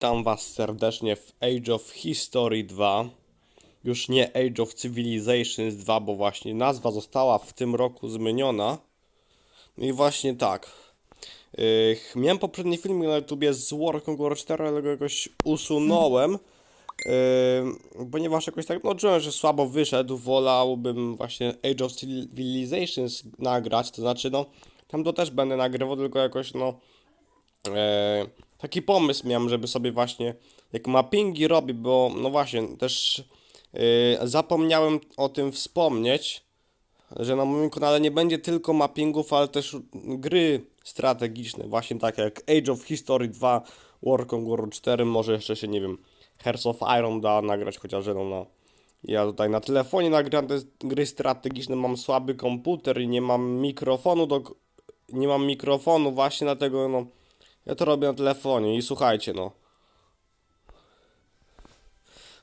Witam Was serdecznie w Age of History 2. Już nie Age of Civilizations 2, bo właśnie nazwa została w tym roku zmieniona. No i właśnie tak. Miałem poprzedni film na YouTubie z War Conqueror 4, ale go jakoś usunąłem. Yy, ponieważ jakoś tak, no czułem, że słabo wyszedł, wolałbym właśnie Age of Civilizations nagrać, to znaczy no, tam to też będę nagrywał, tylko jakoś no, e, taki pomysł miałem, żeby sobie właśnie jak mappingi robię, bo no właśnie też e, zapomniałem o tym wspomnieć, że na moim kanale nie będzie tylko mappingów, ale też gry strategiczne, właśnie tak jak Age of History 2, War Conqueror 4, może jeszcze się, nie wiem, Hearts of Iron da nagrać, chociaż no, no. Ja tutaj na telefonie nagram te gry strategiczne, mam słaby komputer i nie mam mikrofonu do, nie mam mikrofonu właśnie dlatego no ja to robię na telefonie i słuchajcie no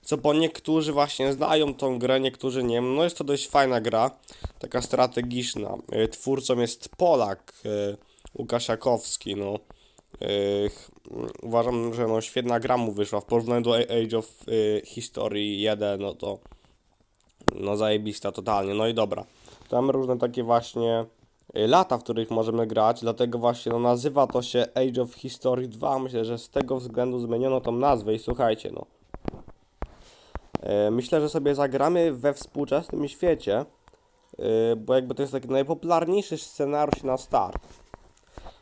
co po niektórzy właśnie znają tą grę, niektórzy nie. No jest to dość fajna gra, taka strategiczna. Y, Twórcą jest Polak, y, Łukasz Jakowski, no. Ch- Uważam, że no świetna gra mu wyszła w porównaniu do Age of History 1, no to no zajebista totalnie. No i dobra. Tam różne takie właśnie lata, w których możemy grać, dlatego właśnie no nazywa to się Age of History 2. Myślę, że z tego względu zmieniono tą nazwę i słuchajcie, no. E, Myślę, że sobie zagramy we współczesnym świecie, e, bo jakby to jest taki najpopularniejszy scenariusz na start.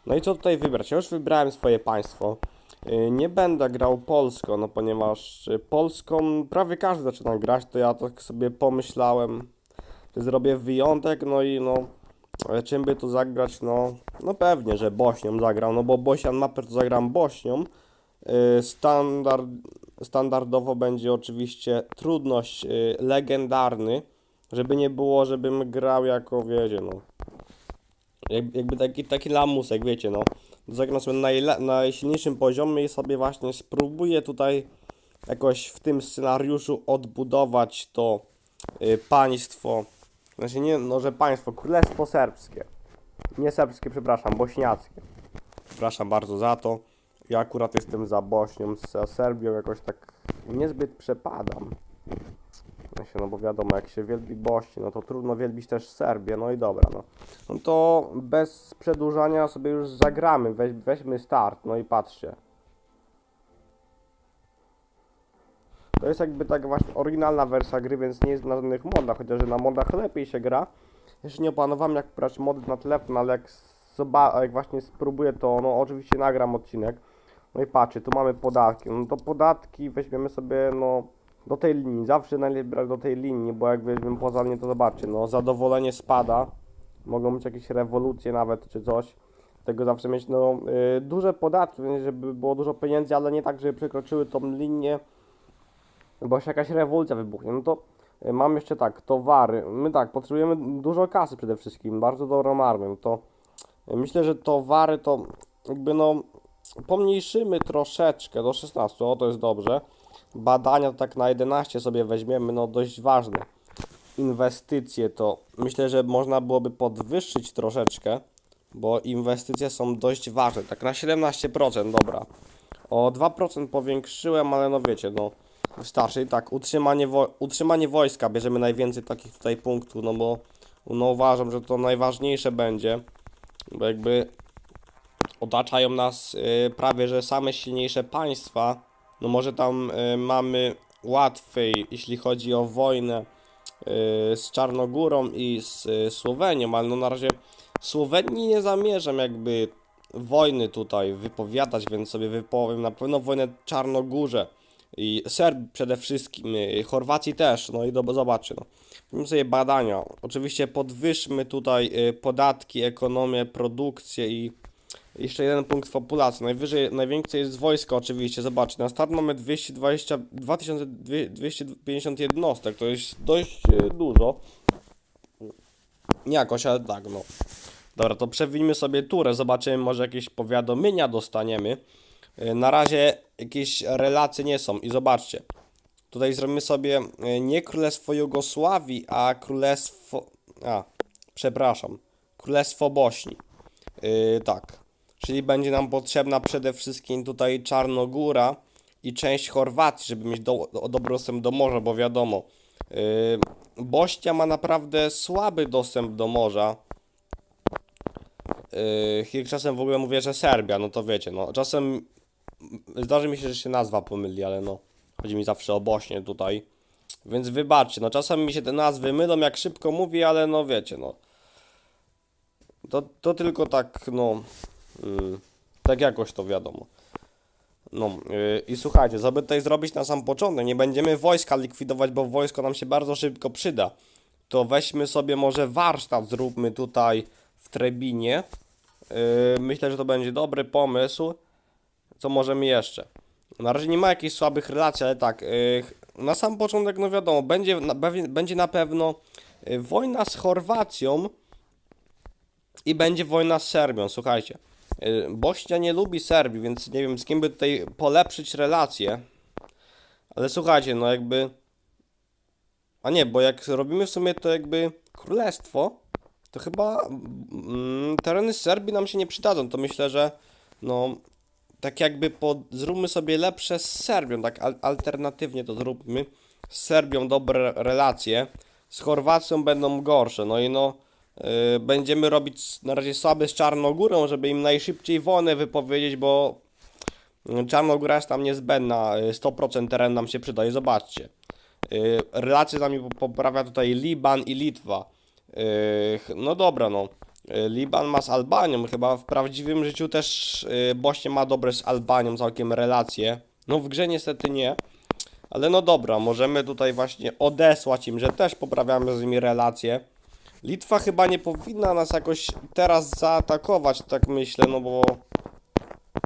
No i co tutaj wybrać? Ja już wybrałem swoje państwo. Nie będę grał Polską, no ponieważ Polską prawie każdy zaczyna grać, to ja tak sobie pomyślałem, że zrobię wyjątek, no i no, e, czym by tu zagrać, no, no pewnie, że Bośnią zagram, no bo Bosian Mapper to zagram Bośnią. Y, Standard, standardowo będzie oczywiście trudność y, legendarny, żeby nie było, żebym grał jako, wiecie, no. Jak, jakby taki, taki lamusek, wiecie, no. Zagram sobie na najsilniejszym poziomie i sobie właśnie spróbuję tutaj jakoś w tym scenariuszu odbudować to y, państwo. Znaczy nie, no że państwo, królestwo serbskie. Nie serbskie, przepraszam, bośniackie. Przepraszam bardzo za to. Ja akurat jestem za Bośnią, za Serbią jakoś tak niezbyt przepadam. Się, no bo wiadomo, jak się wielbi Bośnię, no to trudno wielbić też Serbię, no i dobra, no. No to bez przedłużania sobie już zagramy, Weź, weźmy start, no i patrzcie. To jest jakby taka właśnie oryginalna wersja gry, więc nie jest na żadnych modach, chociaż na modach lepiej się gra. Jeszcze nie opanowałem jak brać mody na telefon, ale jak, jak właśnie spróbuję to, no oczywiście nagram odcinek. No i patrzcie, tu mamy podatki. No to podatki weźmiemy sobie, no, do tej linii. Zawsze najlepiej brać do tej linii, bo jak weźmiemy poza linię, to zobaczcie, no, zadowolenie spada. Mogą być jakieś rewolucje nawet, czy coś. Tego zawsze mieć, no, y, duże podatki, żeby było dużo pieniędzy, ale nie tak, żeby przekroczyły tą linię, bo się jakaś rewolucja wybuchnie. No to y, mam jeszcze tak, towary. My tak, potrzebujemy dużo kasy przede wszystkim, bardzo dobrą armię. No to y, myślę, że towary to jakby no pomniejszymy troszeczkę do 16, o to jest dobrze. Badania to tak na 11 sobie weźmiemy, no dość ważne. Inwestycje to myślę, że można byłoby podwyższyć troszeczkę, bo inwestycje są dość ważne, tak na 17%, dobra. O 2% powiększyłem, ale no wiecie, no wystarczy i tak, utrzymanie, wo utrzymanie wojska, bierzemy najwięcej takich tutaj punktów, no bo no uważam, że to najważniejsze będzie, bo jakby otaczają nas y, prawie że same silniejsze państwa. No może tam y, mamy łatwiej, jeśli chodzi o wojnę y, z Czarnogórą i z y, Słowenią, ale no na razie Słowenii nie zamierzam jakby wojny tutaj wypowiadać, więc sobie wypowiem na pewno wojnę Czarnogórze i Serbii przede wszystkim, y, Chorwacji też, no i do, zobaczcie, no. Robimy sobie badania. Oczywiście podwyższmy tutaj y, podatki, ekonomię, produkcję i jeszcze jeden punkt populacji. Najwyżej, największe jest wojsko oczywiście. Zobaczcie, na start mamy 220, 2250 jednostek. To jest dość e, dużo. Jakoś, ale tak, no. Dobra, to przewijmy sobie turę. Zobaczymy, może jakieś powiadomienia dostaniemy. E, Na razie jakieś relacje nie są. I zobaczcie. Tutaj zrobimy sobie e, nie Królestwo Jugosławii, a Królestwo... A, przepraszam. Królestwo Bośni. Yy, tak. Czyli będzie nam potrzebna przede wszystkim tutaj Czarnogóra, i część Chorwacji, żeby mieć do, do, dobry dostęp do morza, bo wiadomo, yy, Bośnia ma naprawdę słaby dostęp do morza. Yy, czasem w ogóle mówię, że Serbia, no to wiecie, no czasem zdarzy mi się, że się nazwa pomyli, ale no chodzi mi zawsze o Bośnię tutaj. Więc wybaczcie, no czasem mi się te nazwy mylą, jak szybko mówię, ale no wiecie, no. To, to tylko tak, no, yy, tak jakoś to wiadomo. No yy, i słuchajcie, żeby tutaj zrobić na sam początek, nie będziemy wojska likwidować, bo wojsko nam się bardzo szybko przyda. To weźmy sobie może warsztat, zróbmy tutaj w Trebinie. Yy, myślę, że to będzie dobry pomysł. Co możemy jeszcze? Na razie nie ma jakichś słabych relacji, ale tak, yy, na sam początek, no wiadomo, będzie na, będzie na pewno yy, wojna z Chorwacją i będzie wojna z Serbią, słuchajcie. Yy, Bośnia nie lubi Serbii, więc nie wiem z kim by tutaj polepszyć relacje. Ale słuchajcie, no jakby... A nie, bo jak robimy w sumie to jakby królestwo, to chyba mm, tereny Serbii nam się nie przydadzą. To myślę, że no tak jakby pod, zróbmy sobie lepsze z Serbią, tak al, alternatywnie to zróbmy. Z Serbią dobre relacje, z Chorwacją będą gorsze. No i no y, będziemy robić na razie słabe z Czarnogórą, żeby im najszybciej wojnę wypowiedzieć, bo y, Czarnogóra jest tam niezbędna, y, 100% teren nam się przydaje, zobaczcie. Y, relacje z nami po- poprawia tutaj Liban i Litwa. Y, ch- no dobra, no. Y, Liban ma z Albanią, chyba w prawdziwym życiu też y, Bośnia ma dobre z Albanią całkiem relacje. No w grze niestety nie. Ale no dobra, możemy tutaj właśnie odesłać im, że też poprawiamy z nimi relacje. Litwa chyba nie powinna nas jakoś teraz zaatakować, tak myślę, no bo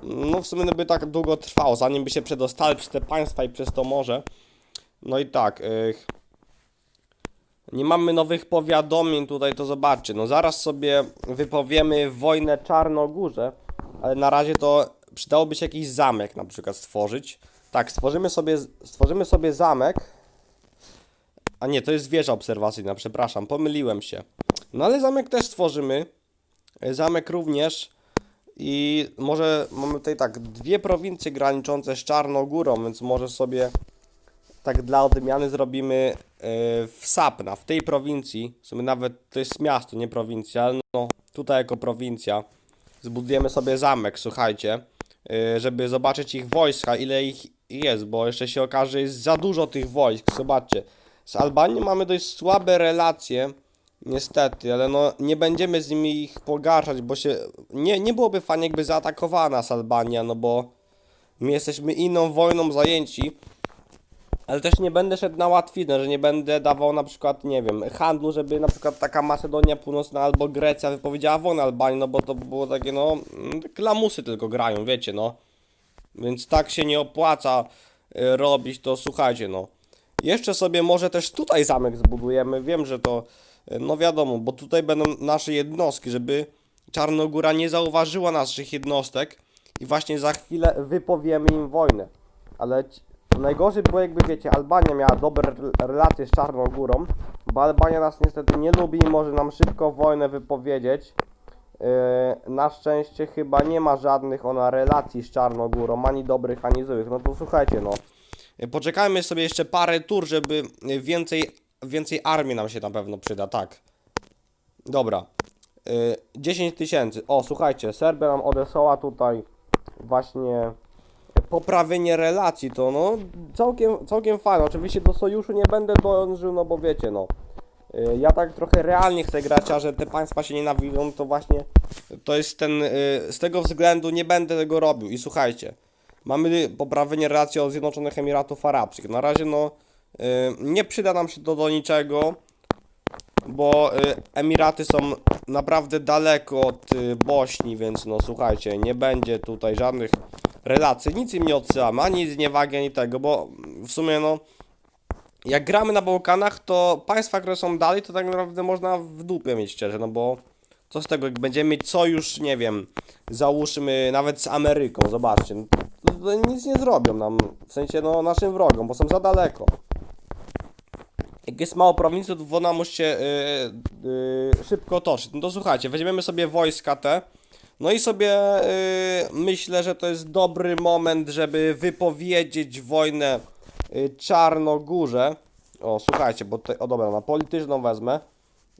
no w sumie by tak długo trwało, zanim by się przedostali przez te państwa i przez to morze. No i tak, y, nie mamy nowych powiadomień tutaj, to zobaczcie. No zaraz sobie wypowiemy wojnę Czarnogórze, ale na razie to przydałoby się jakiś zamek na przykład stworzyć. Tak, stworzymy sobie, stworzymy sobie zamek. A nie, to jest wieża obserwacyjna, przepraszam, pomyliłem się. No ale zamek też stworzymy. E, Zamek również. I może mamy tutaj tak, dwie prowincje graniczące z Czarnogórą, więc może sobie tak dla odmiany zrobimy e, w Sapna, w tej prowincji, w sumie nawet to jest miasto, nie prowincja, ale no tutaj jako prowincja zbudujemy sobie zamek, słuchajcie, e, żeby zobaczyć ich wojska, ile ich jest, bo jeszcze się okaże, że jest za dużo tych wojsk, zobaczcie. Z Albanią mamy dość słabe relacje, niestety, ale no nie będziemy z nimi ich pogarszać, bo się, nie, nie byłoby fajnie jakby zaatakowała nas Albania, no bo my jesteśmy inną wojną zajęci, ale też nie będę szedł na łatwiznę, że nie będę dawał na przykład, nie wiem, handlu, żeby na przykład taka Macedonia Północna albo Grecja wypowiedziała wojnę Albanii, no bo to by było takie, no, mm, takie lamusy tylko grają, wiecie, no. Więc tak się nie opłaca y, robić, to słuchajcie, no. Jeszcze sobie może też tutaj zamek zbudujemy, wiem, że to, y, no wiadomo, bo tutaj będą nasze jednostki, żeby Czarnogóra nie zauważyła naszych jednostek i właśnie za chwilę wypowiemy im wojnę. Ale najgorzej było jakby wiecie, Albania miała dobre re- relacje z Czarnogórą, bo Albania nas niestety nie lubi i może nam szybko wojnę wypowiedzieć. Yy, na szczęście chyba nie ma żadnych ona relacji z Czarnogórą, ani dobrych, ani złych. No to słuchajcie, no. Yy, Poczekajmy sobie jeszcze parę tur, żeby yy, więcej, więcej armii nam się na pewno przyda, tak. Dobra. Yy, 10 tysięcy. O, słuchajcie, Serbia nam odesłała tutaj właśnie poprawienie relacji, to no całkiem, całkiem fajne. Oczywiście do sojuszu nie będę dążył, no bo wiecie, no. Y, Ja tak trochę realnie chcę grać, a że te państwa się nienawidzą, to właśnie to jest ten, y, z tego względu nie będę tego robił. I słuchajcie, mamy poprawienie relacji od Zjednoczonych Emiratów Arabskich. Na razie no y, nie przyda nam się to do niczego, bo Emiraty są naprawdę daleko od Bośni, więc no słuchajcie, nie będzie tutaj żadnych relacji, nic im nie odsyłamy, ani zniewagi, ani tego, bo w sumie no jak gramy na Bałkanach, to państwa, które są dalej, to tak naprawdę można w dupie mieć szczerze, no bo co z tego, jak będziemy mieć sojusz, nie wiem, załóżmy nawet z Ameryką, zobaczcie, no, to, to nic nie zrobią nam, w sensie no naszym wrogom, bo są za daleko. Jak jest mało prowincji, to wojna musi się y, y, szybko toczyć. No to słuchajcie, weźmiemy sobie wojska te, No i sobie y, myślę, że to jest dobry moment, żeby wypowiedzieć wojnę y, Czarnogórze. O, słuchajcie, bo tutaj, o dobra, na polityczną wezmę.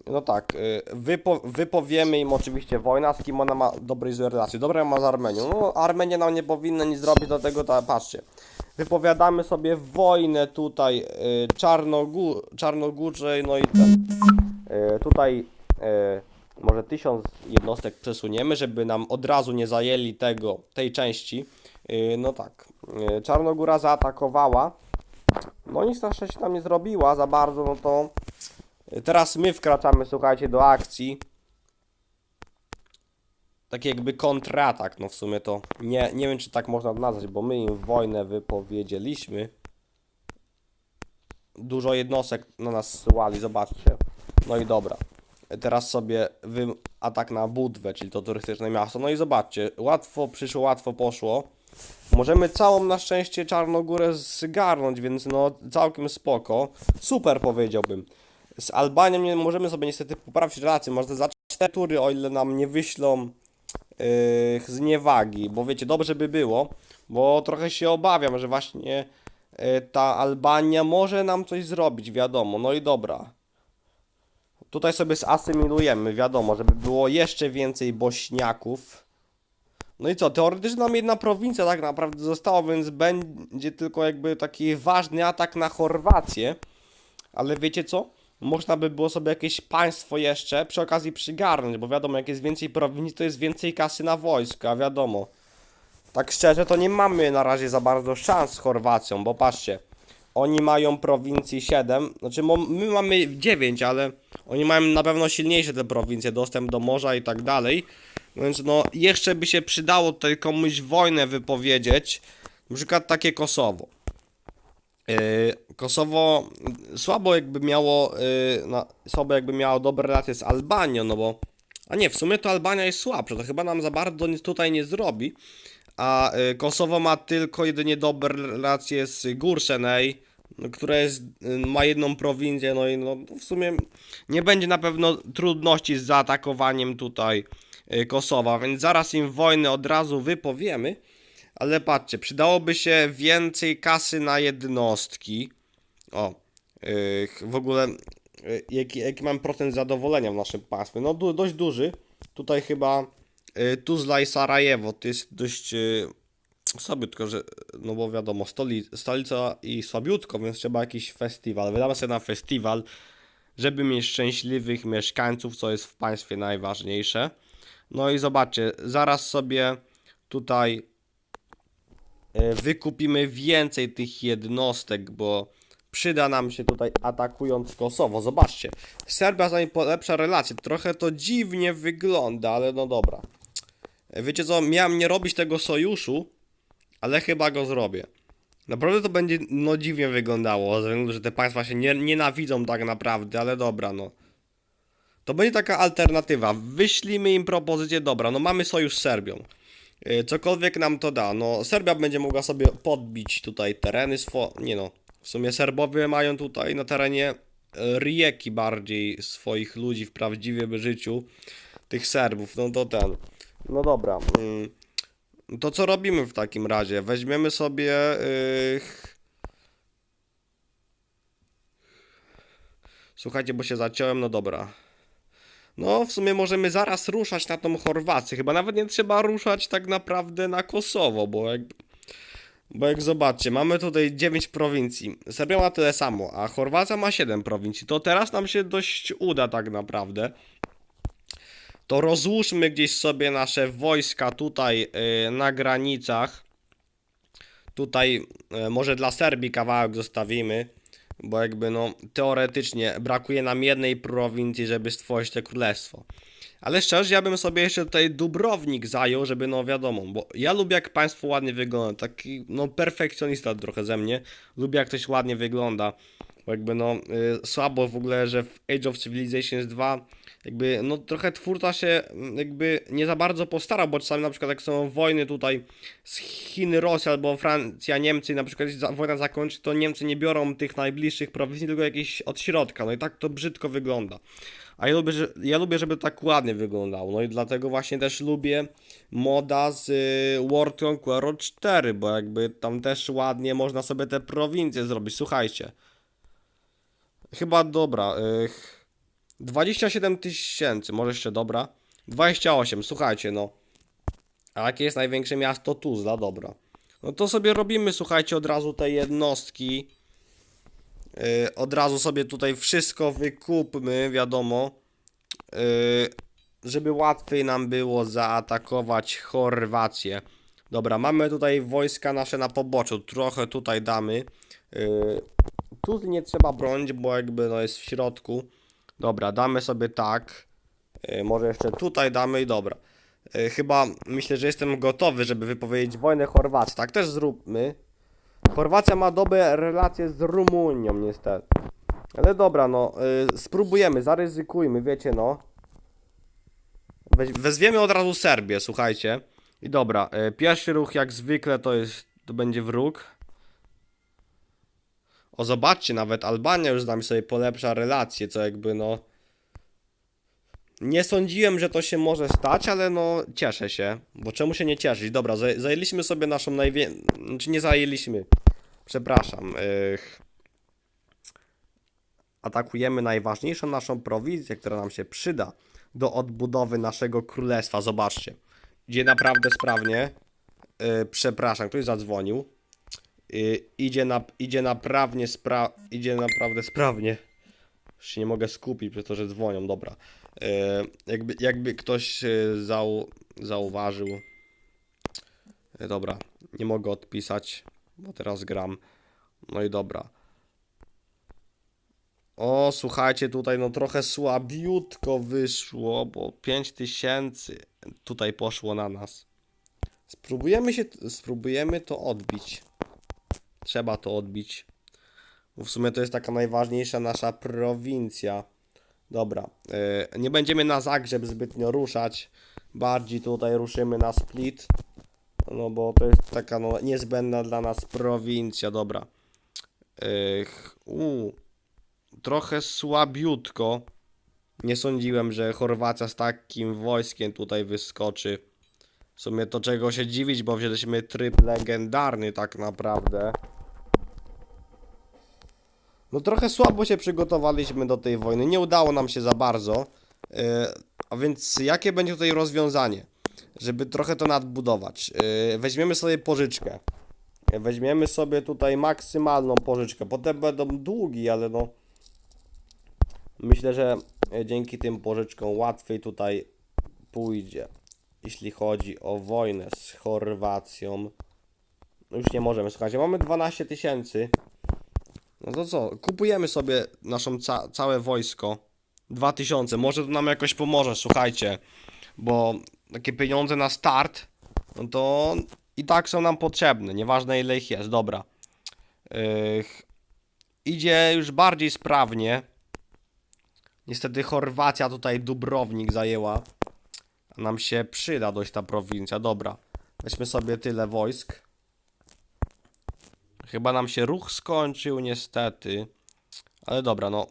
No tak, y, wypo, wypowiemy im oczywiście wojnę, a z kim ona ma dobre i złe relacje. Dobre ma z Armenią. No, Armenia nam nie powinna nic zrobić, dlatego ta, patrzcie. Wypowiadamy sobie wojnę tutaj y, Czarnogó Czarnogórze, no i ten. Y, tutaj może tysiąc jednostek przesuniemy, żeby nam od razu nie zajęli tego, tej części. Y, no tak, y, Czarnogóra zaatakowała. No nic na szczęście tam nie zrobiła za bardzo, no to Teraz my wkraczamy, słuchajcie, do akcji. Taki jakby kontratak, no w sumie to nie, nie wiem, czy tak można nazwać, bo my im wojnę wypowiedzieliśmy. Dużo jednostek na nas słali, zobaczcie. No i dobra. Teraz sobie atak na Budwę, czyli to turystyczne miasto. No i zobaczcie, łatwo przyszło, łatwo poszło. Możemy całą na szczęście Czarnogórę zgarnąć, więc no całkiem spoko. Super powiedziałbym. Z Albanią nie możemy sobie niestety poprawić relacje. Może za 4 tury, o ile nam nie wyślą yy, zniewagi. Bo wiecie, dobrze by było, bo trochę się obawiam, że właśnie yy, ta Albania może nam coś zrobić, wiadomo. No i dobra. Tutaj sobie zasymilujemy, wiadomo, żeby było jeszcze więcej bośniaków. No i co, teoretycznie nam jedna prowincja tak naprawdę została, więc będzie tylko jakby taki ważny atak na Chorwację. Ale wiecie co? Można by było sobie jakieś państwo jeszcze przy okazji przygarnąć, bo wiadomo, jak jest więcej prowincji, to jest więcej kasy na wojska, wiadomo. Tak szczerze, to nie mamy na razie za bardzo szans z Chorwacją, bo patrzcie, oni mają prowincji 7, znaczy my mamy 9, ale oni mają na pewno silniejsze te prowincje, dostęp do morza i tak dalej. Więc no, jeszcze by się przydało tutaj komuś wojnę wypowiedzieć, na przykład takie Kosowo. Yy, Kosowo słabo jakby miało, na, słabo jakby miało dobre relacje z Albanią, no bo, a nie, w sumie to Albania jest słabsza, to chyba nam za bardzo nic tutaj nie zrobi, a yy, Kosowo ma tylko jedynie dobre relacje z Gurszenej, no, która jest, yy, ma jedną prowincję, no i no, w sumie nie będzie na pewno trudności z zaatakowaniem tutaj yy, Kosowa, więc zaraz im wojnę od razu wypowiemy, ale patrzcie, przydałoby się więcej kasy na jednostki. O, yy, w ogóle jaki, jaki mam procent zadowolenia w naszym państwie? No dość duży. Tutaj chyba Tuzla i Sarajewo to jest dość słabiutko, że, no bo wiadomo, stoli, stolica i słabiutko, więc trzeba jakiś festiwal. Wydamy sobie na festiwal, żeby mieć szczęśliwych mieszkańców, co jest w państwie najważniejsze. No i zobaczcie, zaraz sobie tutaj e, wykupimy więcej tych jednostek, bo przyda nam się tutaj atakując Kosowo. Zobaczcie, Serbia z nami polepsza relacje. Trochę to dziwnie wygląda, ale no dobra. Wiecie co, miałem nie robić tego sojuszu, ale chyba go zrobię. Naprawdę to będzie no dziwnie wyglądało, ze względu, że te państwa się nie, nienawidzą tak naprawdę, ale dobra no. To będzie taka alternatywa. Wyślijmy im propozycję, dobra, no mamy sojusz z Serbią. Yy, Cokolwiek nam to da. No, Serbia będzie mogła sobie podbić tutaj tereny swo... Nie no. W sumie Serbowie mają tutaj na terenie e, rieki bardziej swoich ludzi w prawdziwym życiu. Tych Serbów, no to ten. No dobra. Mm. To co robimy w takim razie? Weźmiemy sobie. Yy... Słuchajcie, bo się zaciąłem, no dobra. No, w sumie możemy zaraz ruszać na tą Chorwację. Chyba nawet nie trzeba ruszać tak naprawdę na Kosowo, bo jak. Bo jak zobaczcie, mamy tutaj 9 prowincji. Serbia ma tyle samo, a Chorwacja ma 7 prowincji. To teraz nam się dość uda tak naprawdę to rozłóżmy gdzieś sobie nasze wojska tutaj y, na granicach. Tutaj y, może dla Serbii kawałek zostawimy, bo jakby no teoretycznie brakuje nam jednej prowincji, żeby stworzyć to królestwo. Ale szczerze, ja bym sobie jeszcze tutaj Dubrownik zajął, żeby no wiadomo, bo ja lubię jak państwo ładnie wygląda, taki no perfekcjonista trochę ze mnie, lubię jak coś ładnie wygląda, bo jakby no y, słabo w ogóle, że w Age of Civilizations 2 jakby, no trochę twórca się mm, jakby nie za bardzo postarał, bo czasami na przykład jak są wojny tutaj z Chiny, Rosja albo Francja, Niemcy, i na przykład jeśli wojna zakończy, to Niemcy nie biorą tych najbliższych prowincji, tylko jakieś od środka, no i tak to brzydko wygląda. A ja lubię, że, ja lubię, żeby tak ładnie wyglądało, no i dlatego właśnie też lubię moda z y, World Conqueror 4, bo jakby tam też ładnie można sobie te prowincje zrobić, słuchajcie. Chyba dobra, y, 27 tysięcy, może jeszcze dobra. 28, słuchajcie, no. A jakie jest największe miasto? Tuzla, dobra. No to sobie robimy, słuchajcie, od razu te jednostki. Yy, od razu sobie tutaj wszystko wykupmy, wiadomo. Yy, żeby łatwiej nam było zaatakować Chorwację. Dobra, mamy tutaj wojska nasze na poboczu, trochę tutaj damy. Yy, tu nie trzeba bronić, bo jakby no jest w środku. Dobra, damy sobie tak. Yy, może jeszcze tutaj damy i dobra. Yy, chyba myślę, że jestem gotowy, żeby wypowiedzieć wojnę Chorwacji. Tak też zróbmy. Chorwacja ma dobre relacje z Rumunią, niestety. Ale dobra, no, yy, spróbujemy, zaryzykujmy, wiecie, no. Wezwiemy od razu Serbię, słuchajcie. I dobra, pierwszy ruch jak zwykle to jest, to będzie wróg. O, zobaczcie, nawet Albania już z nami sobie polepsza relacje, co jakby no... Nie sądziłem, że to się może stać, ale no cieszę się, bo czemu się nie cieszyć? Dobra, zaj- zajęliśmy sobie naszą największą... Znaczy nie zajęliśmy, przepraszam. Atakujemy najważniejszą naszą prowincję, która nam się przyda do odbudowy naszego królestwa. Zobaczcie, idzie naprawdę sprawnie. Yy, przepraszam, ktoś zadzwonił. Y, idzie, na, idzie naprawdę spra idzie naprawdę sprawnie. Już się nie mogę skupić przez to, że dzwonią, dobra. Y, jakby, jakby ktoś zau zauważył. Y, dobra, nie mogę odpisać, bo teraz gram. No i dobra. O, słuchajcie, tutaj no trochę słabiutko wyszło, bo 5000 tutaj poszło na nas. Spróbujemy się, spróbujemy to odbić. Trzeba to odbić. Bo w sumie to jest taka najważniejsza nasza prowincja. Dobra. Yy, nie będziemy na Zagrzeb zbytnio ruszać. Bardziej tutaj ruszymy na Split. No bo to jest taka no, niezbędna dla nas prowincja. Dobra. Yy, trochę słabiutko. Nie sądziłem, że Chorwacja z takim wojskiem tutaj wyskoczy. W sumie to czego się dziwić, bo wzięliśmy tryb legendarny tak naprawdę. No trochę słabo się przygotowaliśmy do tej wojny, nie udało nam się za bardzo. Yy, a więc jakie będzie tutaj rozwiązanie? Żeby trochę to nadbudować. Yy, weźmiemy sobie pożyczkę. Yy, Weźmiemy sobie tutaj maksymalną pożyczkę. Potem będą długi, ale no... Myślę, że dzięki tym pożyczkom łatwiej tutaj pójdzie. Jeśli chodzi o wojnę z Chorwacją. Już nie możemy, słuchajcie, mamy 12 tysięcy. No to co, kupujemy sobie naszą ca całe wojsko. 2000, może to nam jakoś pomoże, słuchajcie. Bo takie pieniądze na start, no to i tak są nam potrzebne, nieważne ile ich jest, dobra. Idzie już bardziej sprawnie. Niestety Chorwacja tutaj Dubrownik zajęła. Nam się przyda dość ta prowincja, dobra. Weźmy sobie tyle wojsk. Chyba nam się ruch skończył, niestety. Ale dobra, no.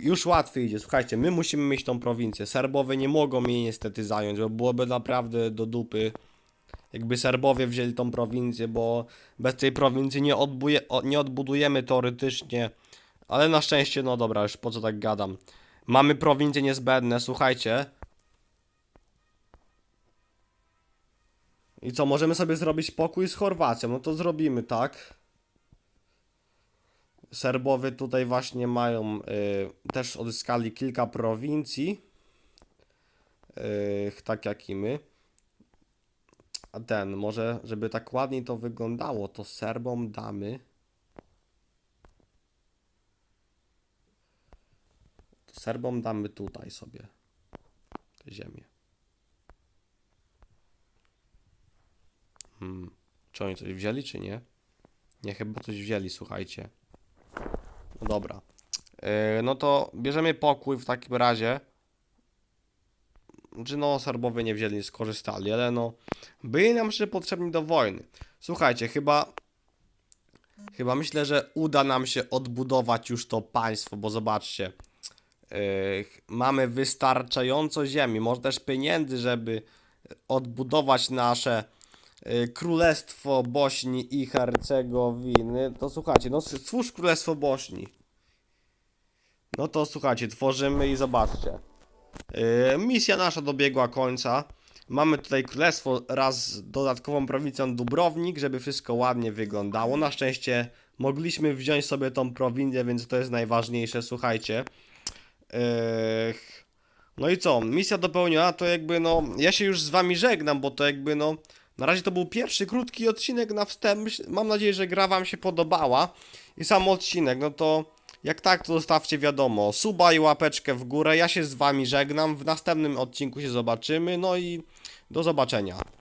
Już łatwiej idzie. Słuchajcie, my musimy mieć tą prowincję. Serbowie nie mogą jej niestety zająć, bo byłoby naprawdę do dupy. Jakby Serbowie wzięli tą prowincję, bo bez tej prowincji nie, odbuje, nie odbudujemy teoretycznie. Ale na szczęście, no dobra, już po co tak gadam. Mamy prowincje niezbędne, słuchajcie. I co, możemy sobie zrobić pokój z Chorwacją? No to zrobimy, tak? Serbowie tutaj właśnie mają, y, też odzyskali kilka prowincji, y, tak jak i my. A ten, może, żeby tak ładniej to wyglądało, to Serbom damy. To Serbom damy tutaj sobie tę ziemię. Hmm. Czy oni coś wzięli, czy nie? Nie, chyba coś wzięli, słuchajcie. No dobra. Yy, no to bierzemy pokój w takim razie. czy no Serbowie nie wzięli, skorzystali, ale no byli nam jeszcze potrzebni do wojny. Słuchajcie, chyba chyba myślę, że uda nam się odbudować już to państwo, bo zobaczcie, yy, mamy wystarczająco ziemi, może też pieniędzy, żeby odbudować nasze Królestwo Bośni i Hercegowiny. To słuchajcie, no stwórz Królestwo Bośni. No to słuchajcie, tworzymy i zobaczcie. Yy, misja nasza dobiegła końca. Mamy tutaj królestwo raz z dodatkową prowincją Dubrownik, żeby wszystko ładnie wyglądało. Na szczęście mogliśmy wziąć sobie tą prowincję, więc to jest najważniejsze, słuchajcie. Yy, no i co? Misja dopełniona, to jakby no. Ja się już z wami żegnam, bo to jakby no. Na razie to był pierwszy krótki odcinek na wstęp. Mam nadzieję, że gra wam się podobała. I sam odcinek, no to jak tak, to zostawcie wiadomo. Suba i łapeczkę w górę. Ja się z wami żegnam. W następnym odcinku się zobaczymy. No i do zobaczenia.